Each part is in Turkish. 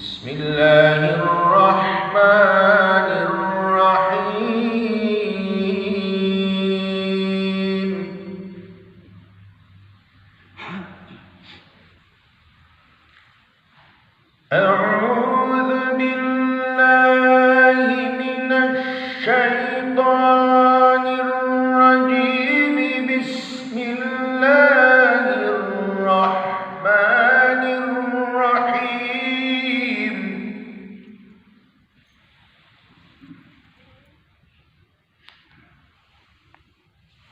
بسم الله الرحمن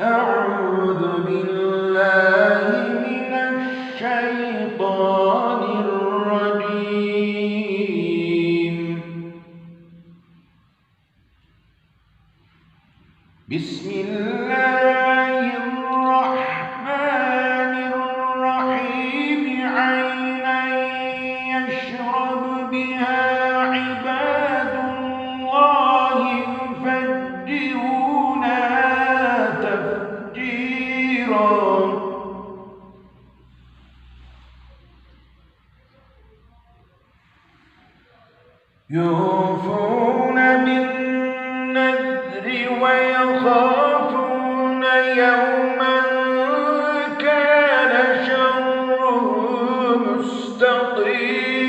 أعوذ بالله يوفون بالنذر ويخافون يوما كان شره مستطيرا.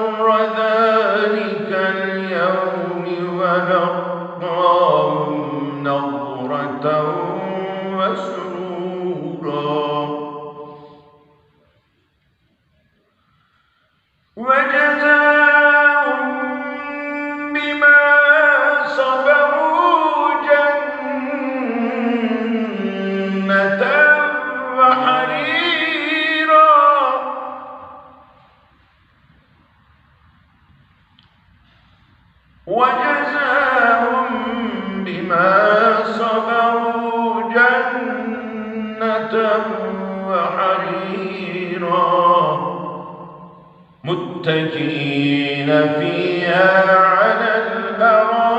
أمر ذلك اليوم ونقضى وحريرا. متكئين فيها على الأرائك.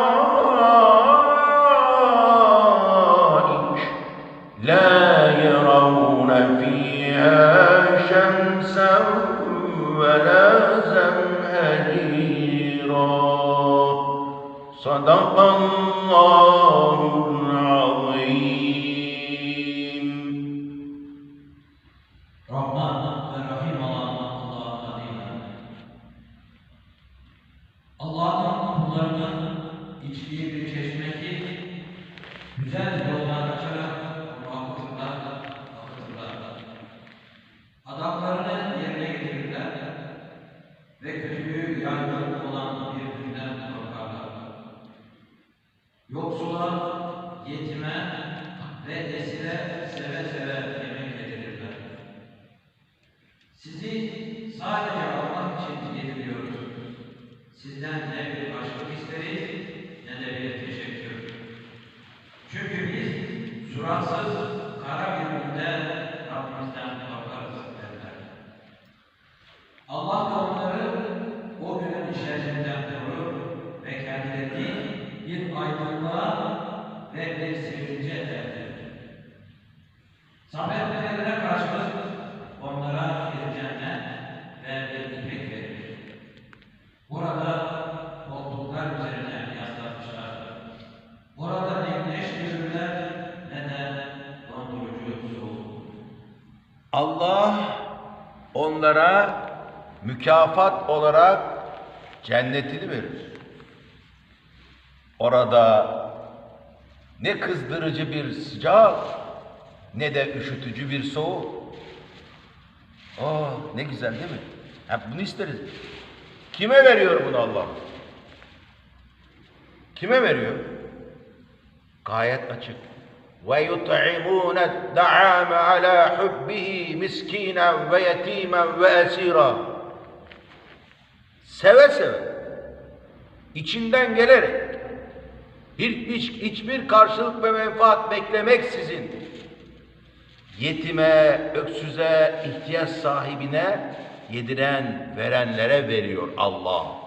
لا يرون فيها شمسا ولا زمهريرا صدق الله güzel yoldan açarak muhakkaklar akıtırlar. Adaklarını yerine getirirler ve kötülüğü yaygın olan bir günden korkarlar. Yoksula, yetime ve esire seve seve yemek yedirirler. Sizi sadece Allah için getiriyoruz. Sizden ne ve sevinci ederdi. Sabretmelerine karşılık onlara bir cennet ve bir ipek verir. Burada koltuklar üzerine yaslanmışlar. Burada ne güneş görürler ne de dondurucu soğuk. Allah onlara mükafat olarak cennetini verir. Orada ne kızdırıcı bir sıcak ne de üşütücü bir soğuk. Oh ne güzel değil mi? Hep bunu isteriz. Kime veriyor bunu Allah? Kime veriyor? Gayet açık. Ve yut'imûne da'ame ala hubbihi miskinen ve yetimen ve esira. Seve seve, içinden gelerek, hiç, hiçbir karşılık ve menfaat beklemeksizin yetime, öksüze, ihtiyaç sahibine yediren, verenlere veriyor Allah.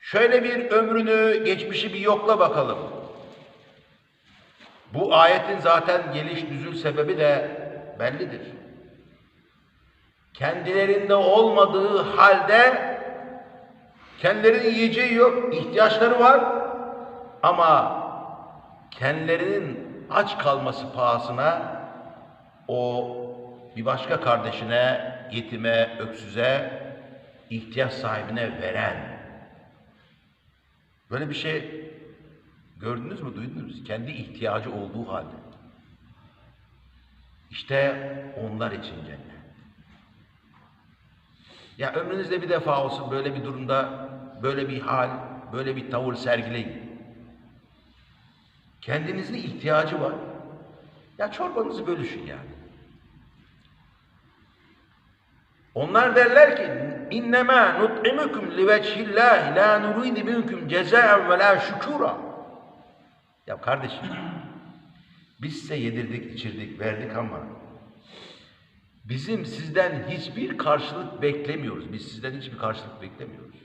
Şöyle bir ömrünü, geçmişi bir yokla bakalım. Bu ayetin zaten geliş nüzul sebebi de bellidir. Kendilerinde olmadığı halde kendilerinin yiyeceği yok, ihtiyaçları var ama kendilerinin aç kalması pahasına o bir başka kardeşine, yetime, öksüze, ihtiyaç sahibine veren Böyle bir şey gördünüz mü, duydunuz mu? Kendi ihtiyacı olduğu halde. İşte onlar için cennet. Ya ömrünüzde bir defa olsun böyle bir durumda, böyle bir hal, böyle bir tavır sergileyin. Kendinizin ihtiyacı var. Ya çorbanızı bölüşün yani. Onlar derler ki innema nut'imukum liveçhillah la nuridu minkum cezaen ve la şükura. Ya kardeşim biz size yedirdik, içirdik, verdik ama bizim sizden hiçbir karşılık beklemiyoruz. Biz sizden hiçbir karşılık beklemiyoruz.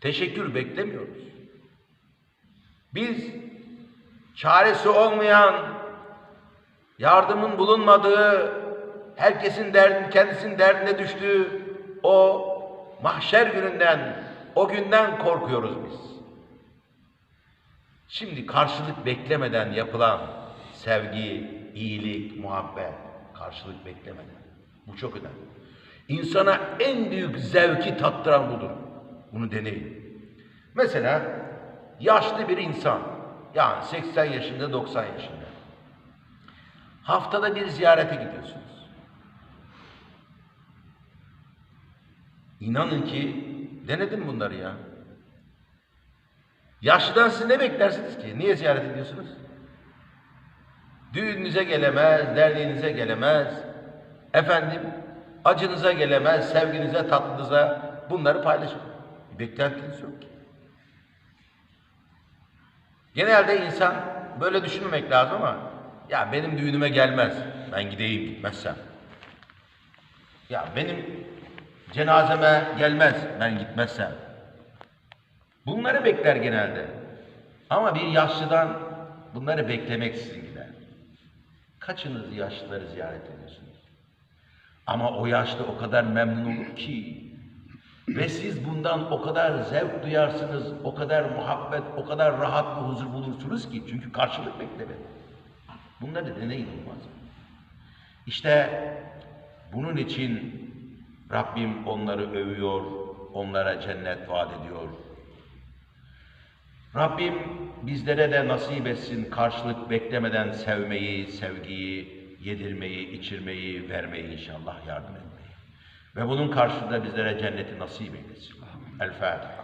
Teşekkür beklemiyoruz. Biz çaresi olmayan, yardımın bulunmadığı, herkesin derdin, kendisinin derdine düştüğü o mahşer gününden, o günden korkuyoruz biz. Şimdi karşılık beklemeden yapılan sevgi, iyilik, muhabbet, karşılık beklemeden. Bu çok önemli. İnsana en büyük zevki tattıran budur. Bunu deneyin. Mesela yaşlı bir insan, yani 80 yaşında, 90 yaşında. Haftada bir ziyarete gidiyorsunuz. İnanın ki denedim bunları ya. Yaşlıdan siz ne beklersiniz ki? Niye ziyaret ediyorsunuz? Düğününüze gelemez, derdinize gelemez. Efendim, acınıza gelemez, sevginize, tatlınıza bunları paylaşın. Beklentiniz yok ki. Genelde insan böyle düşünmemek lazım ama ya benim düğünüme gelmez. Ben gideyim gitmezsem. Ya benim cenazeme gelmez ben gitmezsem. Bunları bekler genelde. Ama bir yaşlıdan bunları beklemeksizin gider. Kaçınız yaşlıları ziyaret ediyorsunuz? Ama o yaşlı o kadar memnun olur ki ve siz bundan o kadar zevk duyarsınız, o kadar muhabbet, o kadar rahat ve huzur bulursunuz ki çünkü karşılık bekleme. Bunları deneyin olmaz. İşte bunun için Rabbim onları övüyor, onlara cennet vaat ediyor. Rabbim bizlere de nasip etsin karşılık beklemeden sevmeyi, sevgiyi, yedirmeyi, içirmeyi, vermeyi inşallah yardım etmeyi. Ve bunun karşılığında bizlere cenneti nasip eylesin. El Fatiha.